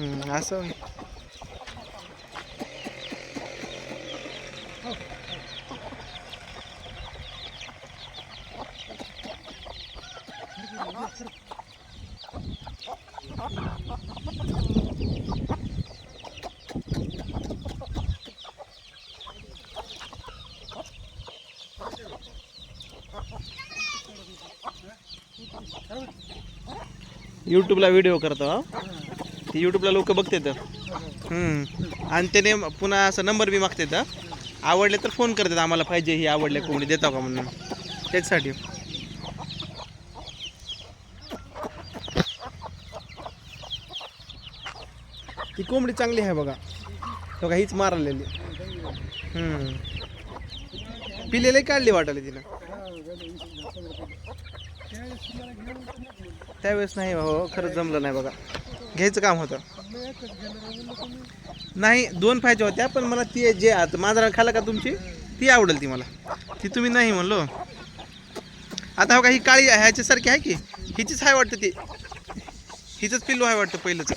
हम्म, असं यूट्यूबला व्हिडिओ करतो ते यूट्यूबला लोक बघतात. आणि त्याने पुन्हा असं नंबर बी मागतात. आवडले तर फोन करतात आम्हाला पाहिजे ही आवडले कोंबडी देता का म्हणून? त्याच्यासाठी ती कोंबडी चांगली आहे बघा. तो का हीच मारलेली. हम्म. पिलेले काढली वाटायला तिनं. त्यावेळेस नाही हो खरंच जमलं नाही बघा. घ्यायचं काम होतं. नाही दोन पाहिजे होत्या पण मला ती जे आता माझा खाला का तुमची ती आवडेल ती मला. ती तुम्ही नाही म्हणलो. आता हो का ही काळी आहे ह्याच्यासारखी आहे की? हिचीच आहे वाटतं ती. हिचंच पिल्लू आहे वाटतं पहिलंच.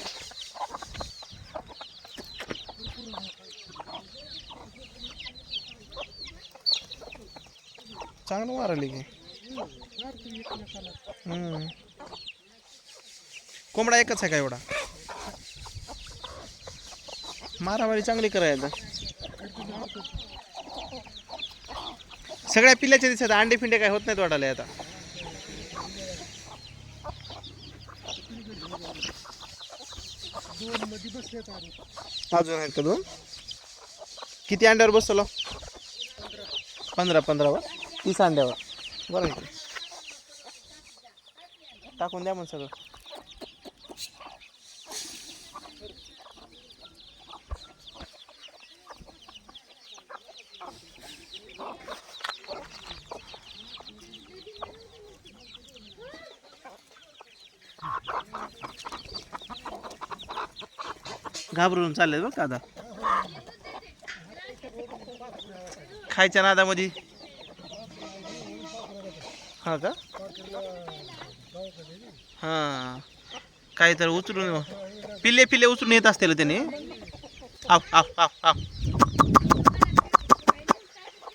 चांगलं मारली की. हम्म. कोंबडा एकच आहे का एवढा? मारामारी चांगली करायला. सगळ्या पिल्ल्याच्या दिसत अंडे फिंडे काय होत नाहीत वाटायला आता. अजून आहेत का दोन? किती अंड्यावर बसवलं? पंधरा पंधरावर. तीस अंड्यावर. बरं टाकून द्या मग सगळं. घाबरून चालले बरं का आता खायच्या नादामध्ये. हा का हां. काही तर उचलून पिल्ले पिल्ले उचलून येत असतील त्याने. आव आव आव आव.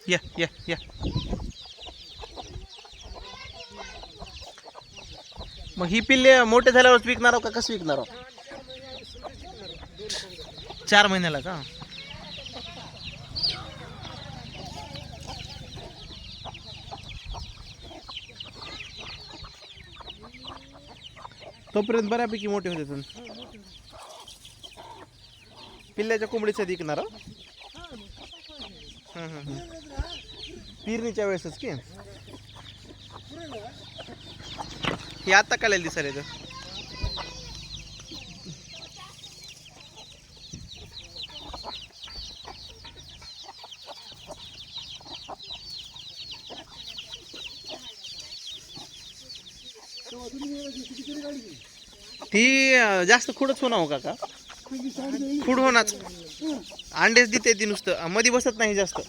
या या या. मग ही पिल्ले मोठे झाल्यावर विकणार आहो का? कसं विकणार चार महिन्याला का? तोपर्यंत बऱ्यापैकी मोठे होते पण पिल्ल्याच्या कोंबडीचं दिकणार पिरणीच्या पेरणीच्या वेळेसच की. हे आता काढायला दिसायला येतं. ती जास्त खुडच होणार हो काका. खुड होणार अंडेच देते ती नुसतं. मध्ये बसत नाही जास्त.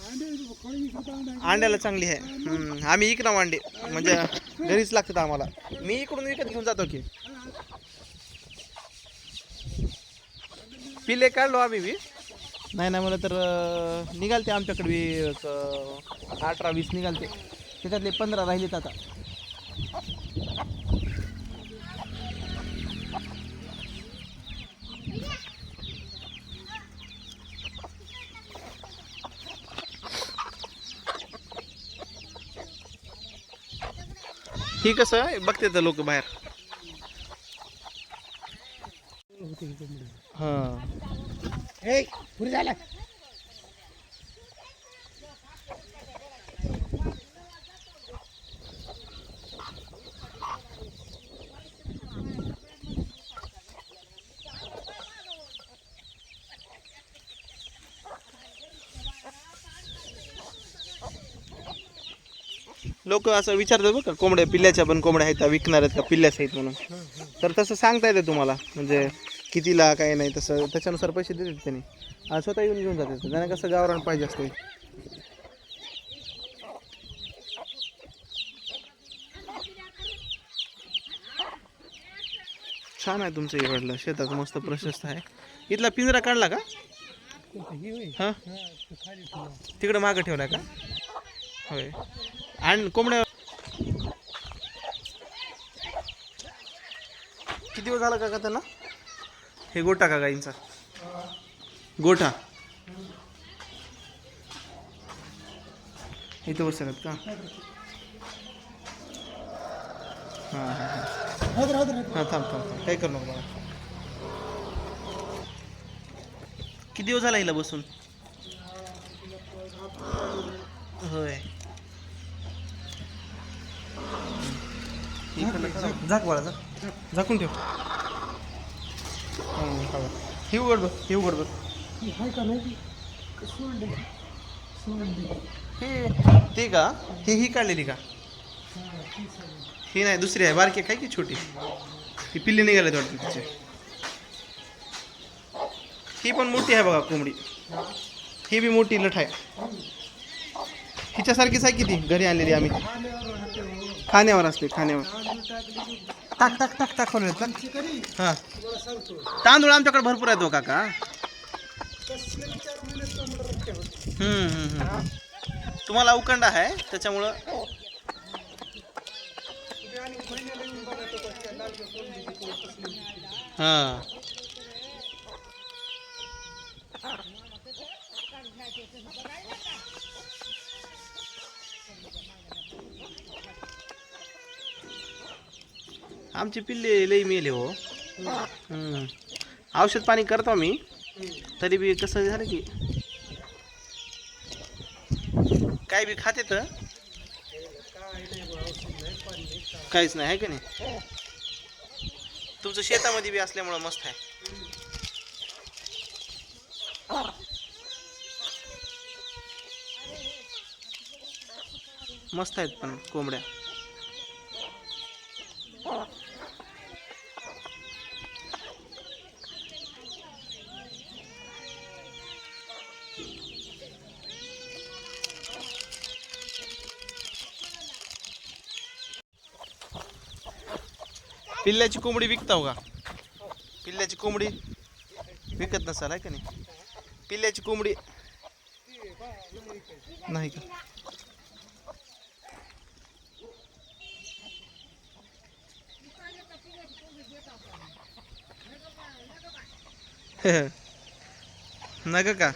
अंड्याला चांगली आहे. आम्ही इकडं अंडे म्हणजे घरीच लागतात आम्हाला. मी इकडून विकत घेऊन जातो की. पिले काढलो आम्ही बी. नाही नाही म्हणलं तर निघालते आमच्याकडे अठरा वीस निघालते. त्याच्यातले पंधरा राहिलेत आता. ही कसं बघते तर लोक बाहेर. हा. लोक असं विचारतात बघ का कोंबड्या पिल्ल्याच्या पण कोंबड्या आहेत का विकणार आहेत का पिल्ल्याच आहेत म्हणून. तर तसं सांगता येतं तुम्हाला म्हणजे कितीला काय नाही तसं त्याच्यानुसार पैसे देतात त्यांनी. आणि स्वतः येऊन घेऊन जातात. त्यांना कसं गावरान पाहिजे असते छान आहे तुमचं इकडलं शेतात मस्त प्रशस्त आहे. इथला पिंजरा काढला का? हा? तिकडं मागं ठेवलाय का? होय. आणि कोंबड्या किती दिवस झाला काका त्यांना? हे गोठा का गाईंचा गोठा. इथं बसत का? हां हां हां. थांब थांब थांब. काय करू नको किती दिवस झाला हिला बसून? होय. झाक बाळा झाक. झाकून ठेव. हं, हा. ही उघड बघ ही उघड बघ. हे ते का? ही ही काढलेली का? ही नाही दुसरी आहे. बारकी काय की छोटी? ती पिल्ली निघाले वाटतं तिचे. ही पण मोठी आहे बघा कोंबडी. ही बी मोठी लठ आहे. हिच्यासारखीच आहे किती? घरी आणलेली आम्ही. खाण्यावर असते खाण्यावर. टाक टाक टाक टाक खोल हां. तांदूळ आमच्याकडे भरपूर आहेत हो काका. हम्म, हम्म, हम्म. तुम्हाला उकंड आहे त्याच्यामुळं हां आणि महिन्याला येऊन बघायचं बघ, त्या लालच्या कोंबडीची पोर कसली होती. हां आमची पिल्ले लई मेले हो. हम्म. औषध पाणी करतो मी तरी बी कसं झालं की काय बी खाते तर? काहीच नाही आहे का नाही? तुमचं शेतामध्ये बी असल्यामुळं मस्त आहे. मस्त आहेत पण कोंबड्या. पिल्ल्याची कोंबडी विकताव का? पिल्ल्याची कोंबडी विकत नसाल आहे का नाही? पिल्ल्याची कोंबडी नाही का? नका का?